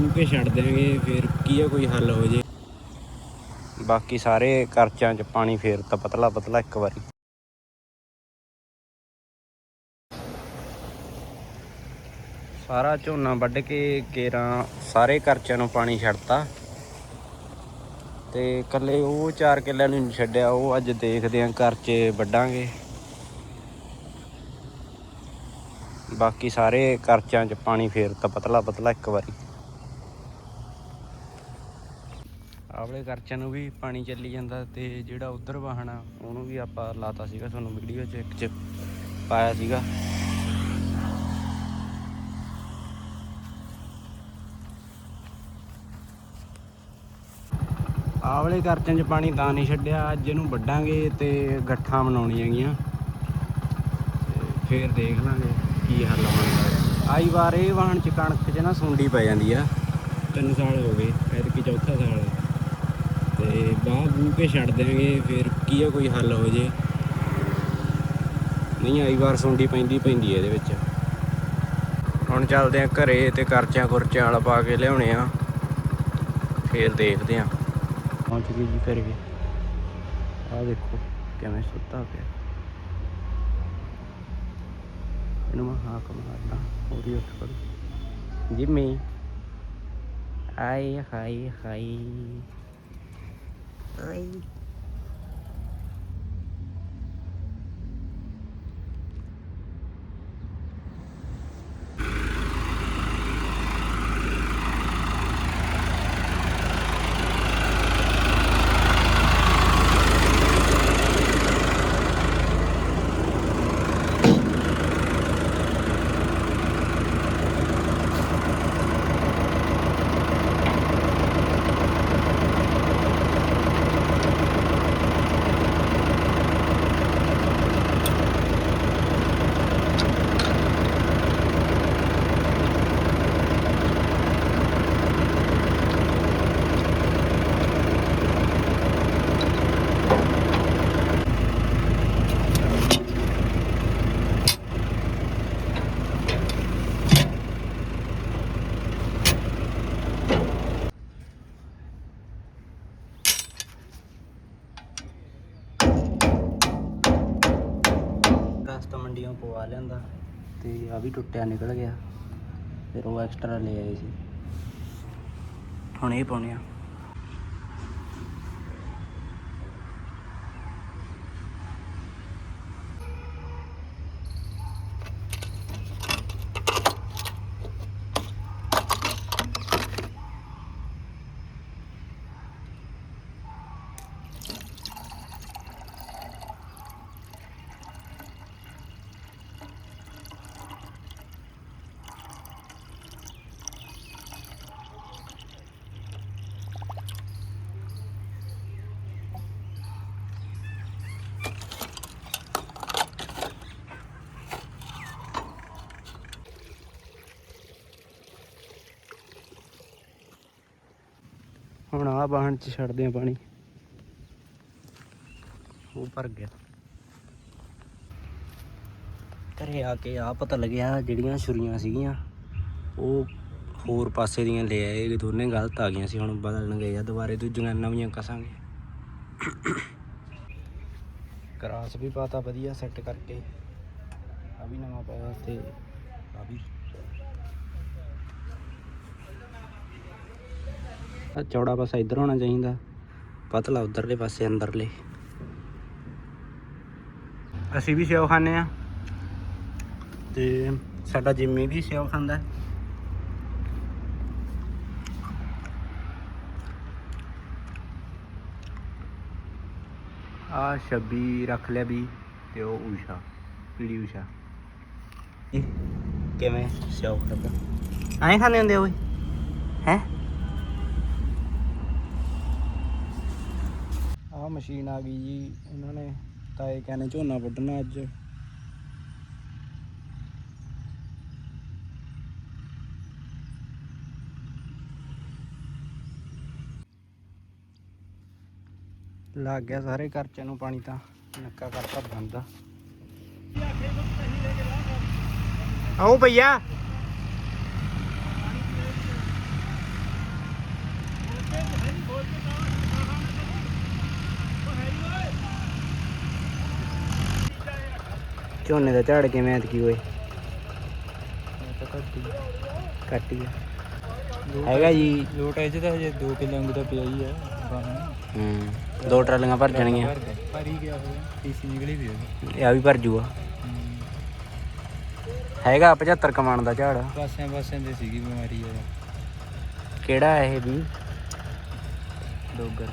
ਬੂ ਕੇ ਛੱਡ ਦਿਆਂਗੇ, ਫਿਰ ਕੀ ਆ, ਕੋਈ ਹੱਲ ਹੋ ਜੇ। ਬਾਕੀ ਸਾਰੇ ਕਰਚਾਂ 'ਚ ਪਾਣੀ ਫੇਰਤਾ ਪਤਲਾ ਪਤਲਾ ਇੱਕ ਵਾਰੀ। ਸਾਰਾ ਝੋਨਾ ਵੱਢ ਕੇ ਕੇਰਾਂ, ਸਾਰੇ ਕਰਚਾਂ ਨੂੰ ਪਾਣੀ ਛੱਡਤਾ। ਤੇ ਕੱਲੇ ਉਹ 4 ਕਿੱਲਿਆਂ ਨੂੰ ਛੱਡਿਆ, ਉਹ ਅੱਜ ਦੇਖਦੇ ਆਂ ਕਰਚੇ ਵੱਢਾਂਗੇ। ਬਾਕੀ ਸਾਰੇ ਕਰਚਾਂ 'ਚ ਪਾਣੀ ਫੇਰਤਾ ਪਤਲਾ ਪਤਲਾ ਇੱਕ ਵਾਰੀ। ਆਵਲੇ ਕਰਚਾਂ ਨੂੰ ਵੀ ਪਾਣੀ ਚੱਲੀ ਜਾਂਦਾ ਤੇ ਜਿਹੜਾ ਉਧਰ ਆ, ਉਹਨੂੰ ਵੀ ਆਪਾਂ ਲਾਤਾ ਸੀਗਾ ਤੁਹਾਨੂੰ ਵੀਡੀਓ 'ਚ, ਇੱਕ 'ਚ ਪਾਇਆ ਸੀਗਾ। ਆਵਲੇ ਕਰਚਾਂ 'ਚ ਪਾਣੀ ਤਾਂ ਨਹੀਂ ਛੱਡਿਆ, ਅੱਜ ਇਹਨੂੰ ਵੱਢਾਂਗੇ ਤੇ ਗੱਠਾਂ ਬਣਾਉਣੀਆਂ ਹੈਗੀਆਂ। ਤੇ ਫੇਰ ਦੇਖ ਲਾਂਗੇ ਕੀ ਹੱਲ ਬਣਦਾ ਹੈ। ਆਈ ਵਾਰ ਇਹ ਵਾਹਣ 'ਚ ਕਣਕ 'ਚ ਨਾ ਸੁੰਡੀ ਪੈ ਜਾਂਦੀ ਆ। ਤਿੰਨ ਸਾਲ ਹੋ ਗਏ, ਐਤਕੀ ਚੌਥਾ ਸਾਲ ਹੈ ਤੇ ਬਾਹ ਬੂ ਕੇ ਛੱਡ ਦਿਆਂਗੇ, ਫਿਰ ਕੀ ਆ, ਕੋਈ ਹੱਲ ਹੋ ਜੇ। ਨਹੀਂ, ਆਈ ਵਾਰ ਸੁੰਡੀ ਪੈਂਦੀ ਪੈਂਦੀ ਇਹਦੇ ਵਿੱਚ। ਹੁਣ ਚੱਲਦੇ ਆ ਘਰੇ ਤੇ ਕਰਚਾਂ ਕੁਰਚਾਂ ਵਾਲਾ ਪਾ ਕੇ ਲਿਆਉਣੇ ਆ। ਫੇਰ ਦੇਖਦੇ ਆ। ਪਹੁੰਚ ਗਏ ਜੀ ਘਰੇ ਆ ਦੇਖੋ, ਕਿਵੇਂ ਸੁੱਤਾ ਪਿਆ। ਇਹਨੂੰ ਮੈਂ ਹਾਕ ਮਾਰਦਾ, ਉਹਦੀ ਉੱਠ ਖੜੂ ਜਿੰਮੀ। ਆਏ ਹਾਈ ਹਾਈ ਆਈ ਰਸਤਾ ਮੰਡੀਆਂ ਪਵਾ ਲਿਆਂਦਾ ਤੇ ਆ ਵੀ ਟੁੱਟਿਆ ਨਿਕਲ ਗਿਆ। ਫਿਰ ਉਹ ਐਕਸਟਰਾ ਲੈ ਆਏ ਸੀ। ਹੁਣ ਇਹ ਪਾਉਣੇ ਆ। ਹੁਣ ਆ ਬਾਹਣ ਚ ਛੱਡਦੇ ਆ ਪਾਣੀ। ਉਹ ਭਰ ਗਿਆ। ਘਰੇ ਆ ਕੇ ਆ ਪਤਾ ਲੱਗਿਆ, ਜਿਹੜੀਆਂ ਛੁਰੀਆਂ ਸੀਗੀਆਂ, ਉਹ ਹੋਰ ਪਾਸੇ ਦੀਆਂ ਲੈ ਆਏ ਦੋਨੇ ਗਲਤ ਆ ਗਈਆਂ ਸੀ, ਹੁਣ ਬਦਲਣ ਗਏ ਆ, ਦੁਬਾਰੇ ਦੂਜੀਆਂ ਨਵੀਆਂ ਕਸਾਂਗੇ। ਕਰਾਸ ਵੀ ਪਾਤਾ, ਵਧੀਆ ਸੈੱਟ ਕਰਕੇ। ਆ ਵੀ ਨਵਾਂ ਪਾਇਆ ਤੇ ਆ ਵੀ ਆ ਚੌੜਾ ਪਾਸਾ ਇੱਧਰ ਹੋਣਾ ਚਾਹੀਦਾ। ਪਤਲਾ ਉਧਰਲੇ ਪਾਸੇ, ਅੰਦਰਲੇ। ਅਸੀਂ ਵੀ ਸੇਵ ਖਾਂਦੇ ਆ ਤੇ ਸਾਡਾ ਜਿੰਮੀ ਵੀ ਸੇਵ ਖਾਂਦਾ ਆ ਛੱਬੀ ਰੱਖ ਲਿਆ ਵੀ, ਤੇ ਉਹ ਊਸ਼ਾ ਪੀੜੀ ਊਸ਼ਾ। ਕਿਵੇਂ ਸੇਵ ਖਾਂਦਾ? ਐਂ ਖਾਂਦੇ ਹੁੰਦੇ ਓਏ ਹੈ? ਮਸ਼ੀਨ ਆ ਗਈ ਜੀ, ਇਹਨਾਂ ਨੇ ਤਾਏ ਕਹਿੰਦੇ ਝੋਨਾ ਵੱਢਣਾ ਅੱਜ। ਲੱਗ ਗਿਆ ਸਾਰੇ ਖਰਚੇ ਨੂੰ ਪਾਣੀ ਤਾਂ, ਨੱਕਾ ਕਰਤਾ ਬੰਦ। ਆਓ ਭਈਆ। ਝੋਨੇ ਦਾ ਝਾੜ ਕਿਵੇਂ ਐਤਕੀ ਓਏ? ਤਾਂ ਘੱਟੀ ਕੱਟ ਹੀ ਆ। ਹੈਗਾ ਜੀ। ਲੋਟ ਇਹ 'ਚ ਤਾਂ ਹਜੇ 2 ਕਿਲੋ ਵਾਂਗੂ ਤਾਂ ਪਿਆ ਹੀ ਆ ਬਾਹਰ। ਹੂੰ ਦੋ ਟਰਾਲੀਆਂ ਭਰ ਜਾਣਗੀਆਂ ਭਰ ਹੀ ਗਿਆ ਹੋਇਆ ਟੀਸੀ ਨਿਕਲੀ ਵੀ ਹੋਈ ਇਹ ਆ ਵੀ ਭਰ ਜੂਗਾ। ਹੈਗਾ 75 ਕਮਾਣ ਦਾ ਝਾੜ। ਪਾਸਿਆਂ ਪਾਸਿਆਂ ਦੇ ਸੀਗੀ ਬਿਮਾਰੀ ਆ ਕਿਹੜਾ ਇਹ ਵੀ? ਡੋਗਰ।